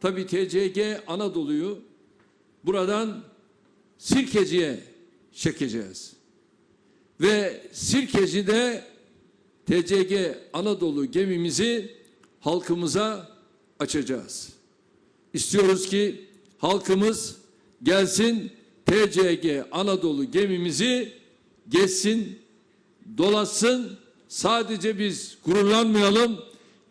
Tabii TCG Anadolu'yu buradan Sirkeci'ye çekeceğiz. Ve Sirkeci'de TCG Anadolu gemimizi halkımıza açacağız. İstiyoruz ki halkımız gelsin TCG Anadolu gemimizi geçsin, dolaşsın. Sadece biz gururlanmayalım.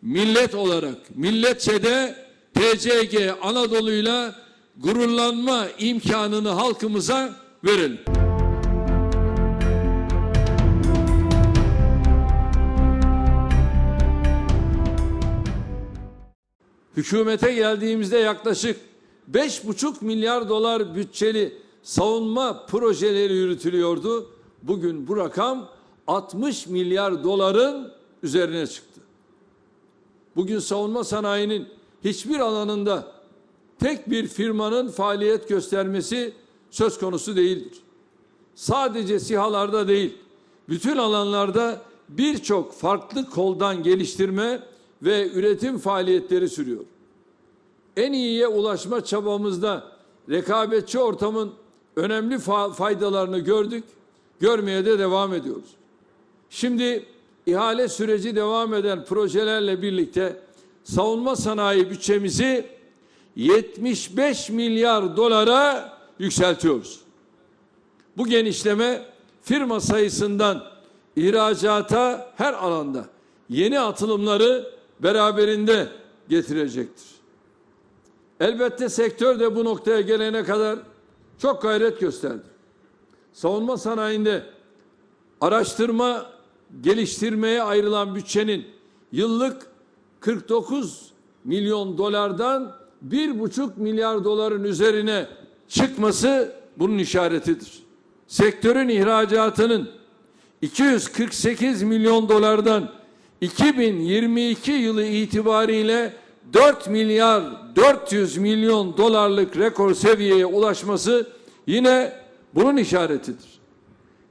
Millet olarak, milletçe de TCG Anadolu'yla gururlanma imkanını halkımıza verelim. Hükümete geldiğimizde yaklaşık 5,5 milyar dolar bütçeli savunma projeleri yürütülüyordu. Bugün bu rakam 60 milyar doların üzerine çıktı. Bugün savunma sanayinin hiçbir alanında tek bir firmanın faaliyet göstermesi söz konusu değildir. Sadece sihalarda değil, bütün alanlarda birçok farklı koldan geliştirme ve üretim faaliyetleri sürüyor. En iyiye ulaşma çabamızda rekabetçi ortamın önemli fa- faydalarını gördük, görmeye de devam ediyoruz. Şimdi ihale süreci devam eden projelerle birlikte savunma sanayi bütçemizi 75 milyar dolara yükseltiyoruz. Bu genişleme firma sayısından ihracata her alanda yeni atılımları beraberinde getirecektir. Elbette sektör de bu noktaya gelene kadar çok gayret gösterdi. Savunma sanayinde araştırma geliştirmeye ayrılan bütçenin yıllık 49 milyon dolardan 1,5 milyar doların üzerine çıkması bunun işaretidir. Sektörün ihracatının 248 milyon dolardan 2022 yılı itibariyle 4 milyar 400 milyon dolarlık rekor seviyeye ulaşması yine bunun işaretidir.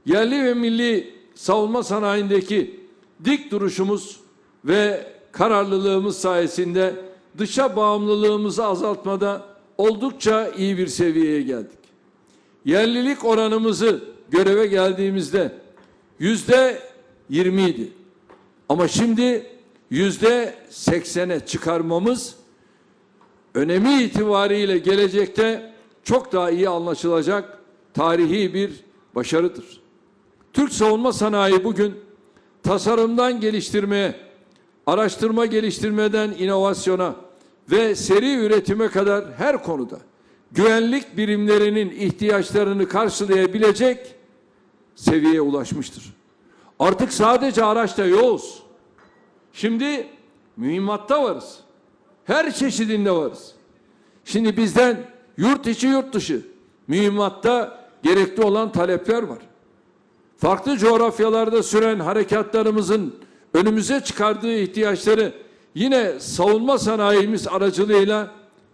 Yerli ve milli savunma sanayindeki dik duruşumuz ve kararlılığımız sayesinde dışa bağımlılığımızı azaltmada oldukça iyi bir seviyeye geldik. Yerlilik oranımızı göreve geldiğimizde yüzde yirmi idi. Ama şimdi yüzde seksene çıkarmamız önemi itibariyle gelecekte çok daha iyi anlaşılacak tarihi bir başarıdır. Türk savunma sanayi bugün tasarımdan geliştirmeye, araştırma geliştirmeden inovasyona ve seri üretime kadar her konuda güvenlik birimlerinin ihtiyaçlarını karşılayabilecek seviyeye ulaşmıştır. Artık sadece araçta yoğuz. Şimdi mühimmatta varız. Her çeşidinde varız. Şimdi bizden yurt içi yurt dışı mühimmatta gerekli olan talepler var. Farklı coğrafyalarda süren harekatlarımızın önümüze çıkardığı ihtiyaçları yine savunma sanayimiz aracılığıyla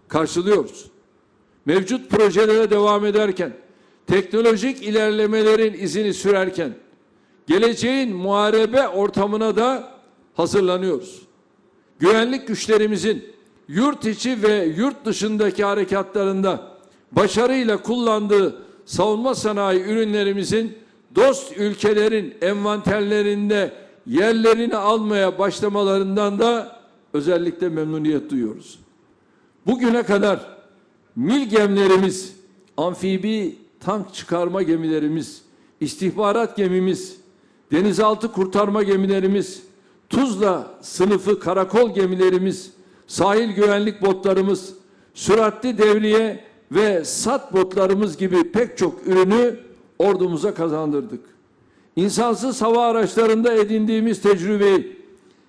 karşılıyoruz. Mevcut projelere devam ederken, teknolojik ilerlemelerin izini sürerken, geleceğin muharebe ortamına da hazırlanıyoruz. Güvenlik güçlerimizin yurt içi ve yurt dışındaki harekatlarında başarıyla kullandığı savunma sanayi ürünlerimizin dost ülkelerin envanterlerinde yerlerini almaya başlamalarından da özellikle memnuniyet duyuyoruz. Bugüne kadar mil gemlerimiz, amfibi tank çıkarma gemilerimiz, istihbarat gemimiz, denizaltı kurtarma gemilerimiz, Tuzla sınıfı karakol gemilerimiz, sahil güvenlik botlarımız, süratli devriye ve sat botlarımız gibi pek çok ürünü ordumuza kazandırdık. İnsansız hava araçlarında edindiğimiz tecrübeyi,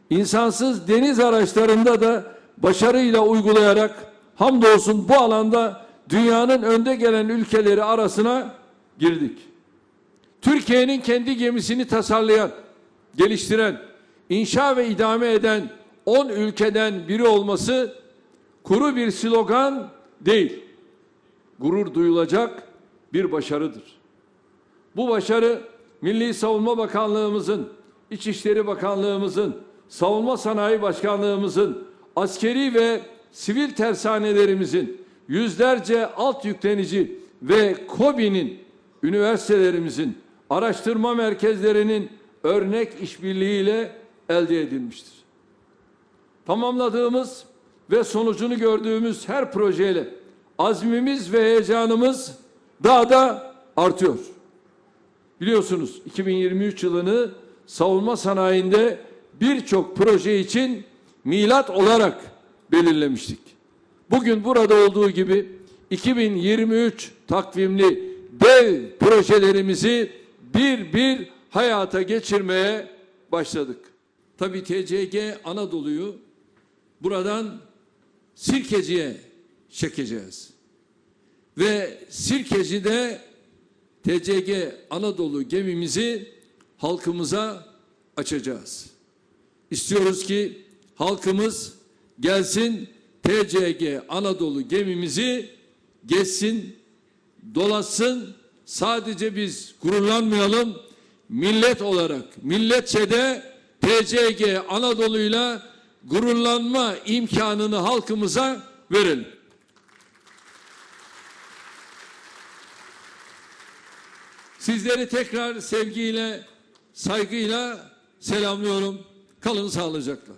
insansız deniz araçlarında da başarıyla uygulayarak hamdolsun bu alanda dünyanın önde gelen ülkeleri arasına girdik. Türkiye'nin kendi gemisini tasarlayan, geliştiren, inşa ve idame eden 10 ülkeden biri olması kuru bir slogan değil. Gurur duyulacak bir başarıdır. Bu başarı Milli Savunma Bakanlığımızın, İçişleri Bakanlığımızın, Savunma Sanayi Başkanlığımızın, askeri ve sivil tersanelerimizin, yüzlerce alt yüklenici ve KOBİ'nin, üniversitelerimizin, araştırma merkezlerinin örnek işbirliğiyle elde edilmiştir. Tamamladığımız ve sonucunu gördüğümüz her projeyle azmimiz ve heyecanımız daha da artıyor. Biliyorsunuz 2023 yılını savunma sanayinde birçok proje için milat olarak belirlemiştik. Bugün burada olduğu gibi 2023 takvimli dev projelerimizi bir bir hayata geçirmeye başladık. Tabii TCG Anadolu'yu buradan Sirkeci'ye çekeceğiz. Ve Sirkeci'de TCG Anadolu gemimizi halkımıza açacağız. İstiyoruz ki halkımız gelsin TCG Anadolu gemimizi geçsin, dolasın. Sadece biz gururlanmayalım. Millet olarak, milletçe de TCG Anadolu'yla gururlanma imkanını halkımıza verelim. Sizleri tekrar sevgiyle, saygıyla selamlıyorum. Kalın sağlıcakla.